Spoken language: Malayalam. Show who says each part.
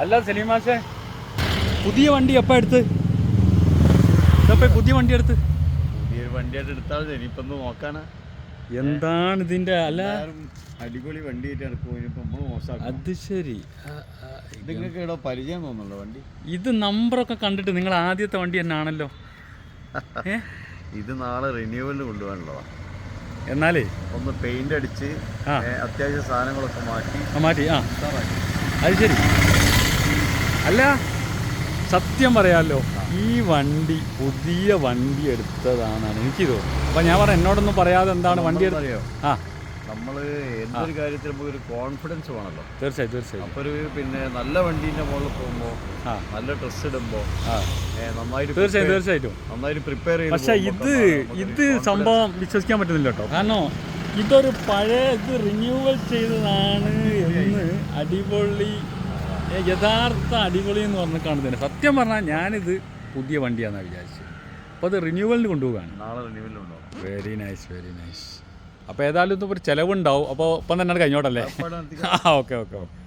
Speaker 1: അല്ല സലീമാഷേ പുതിയ വണ്ടി എപ്പോൾ എടുത്ത്? ഇതപ്പോ പുതിയ വണ്ടി എടുത്ത്?
Speaker 2: പുതിയൊരു വണ്ടിയായിട്ട് എടുത്താൽ ഇനിയിപ്പം ഒന്ന് നോക്കാനാ.
Speaker 1: എന്താണ് ഇതിന്റെ അല്ല
Speaker 2: അടിപൊളി വണ്ടിയായിട്ടാണ് പോയിപ്പോ നമ്മൾ മോശമാക്കും
Speaker 1: അത് ശരി.
Speaker 2: നിങ്ങൾക്ക് ഇവിടെ പരിചയം തോന്നുന്നുണ്ടോ വണ്ടി?
Speaker 1: ഇത് നമ്പറൊക്കെ കണ്ടിട്ട് നിങ്ങൾ ആദ്യത്തെ വണ്ടി തന്നെ ആണല്ലോ
Speaker 2: ഇത് നാളെ റിന്യൂവലിന് കൊണ്ടുപോകാനുള്ളതാ.
Speaker 1: എന്നാലേ?
Speaker 2: ഒന്ന് പെയിന്റ് അടിച്ച് അത്യാവശ്യ അത്യാവശ്യം സാധനങ്ങളൊക്കെ മാറ്റി
Speaker 1: മാറ്റി ആ. അത് ശരി. അല്ല സത്യം പറയാമല്ലോ ഈ വണ്ടി പുതിയ വണ്ടി എടുത്തതാണെന്നാണ് എനിക്ക് തോന്നുന്നത്. അപ്പം ഞാൻ പറഞ്ഞു എന്നോടൊന്നും പറയാതെ എന്താണ് വണ്ടി
Speaker 2: അറിയോ
Speaker 1: ആ.
Speaker 2: നമ്മൾ എന്തൊരു കാര്യത്തിൽ നമുക്ക് ഒരു കോൺഫിഡൻസ് വേണമല്ലോ
Speaker 1: തീർച്ചയായും തീർച്ചയായും.
Speaker 2: അപ്പൊ ഒരു പിന്നെ നല്ല വണ്ടീന്റെ മുകളിൽ പോകുമ്പോ നല്ല ഡ്രസ് ഇടുമ്പോ നന്നായിട്ട്
Speaker 1: തീർച്ചയായും തീർച്ചയായിട്ടും.
Speaker 2: നന്നായിട്ട് പ്രിപ്പയർ ചെയ്ത്
Speaker 1: പക്ഷെ ഇത് ഇത്. സംഭവം വിശ്വസിക്കാൻ പറ്റുന്നില്ല കേട്ടോ. കാരണം ഇതൊരു പഴയ ഇത് റിന്യൂവൽ ചെയ്തതാണ് എന്ന് അടിപൊളി യഥാർത്ഥ അടിപൊളി എന്ന് പറഞ്ഞ് കാണുന്നതിന് സത്യം പറഞ്ഞാൽ ഞാനിത് പുതിയ വണ്ടിയാണെന്നാണ് വിചാരിച്ചത്. അപ്പോൾ അത് റിന്യൂവലിന് കൊണ്ടുപോകാണ്
Speaker 2: നാളെ റിന്യൂവലുണ്ടോ
Speaker 1: വെരി നൈസ് വെരി നൈസ് അപ്പോൾ ഏതായാലും ഇതൊരു ചിലവുണ്ടാവും. അപ്പോൾ ഇപ്പം തന്നെ കഴിഞ്ഞോട്ടല്ലേ? ആ ഓക്കെ ഓക്കെ ഓക്കെ.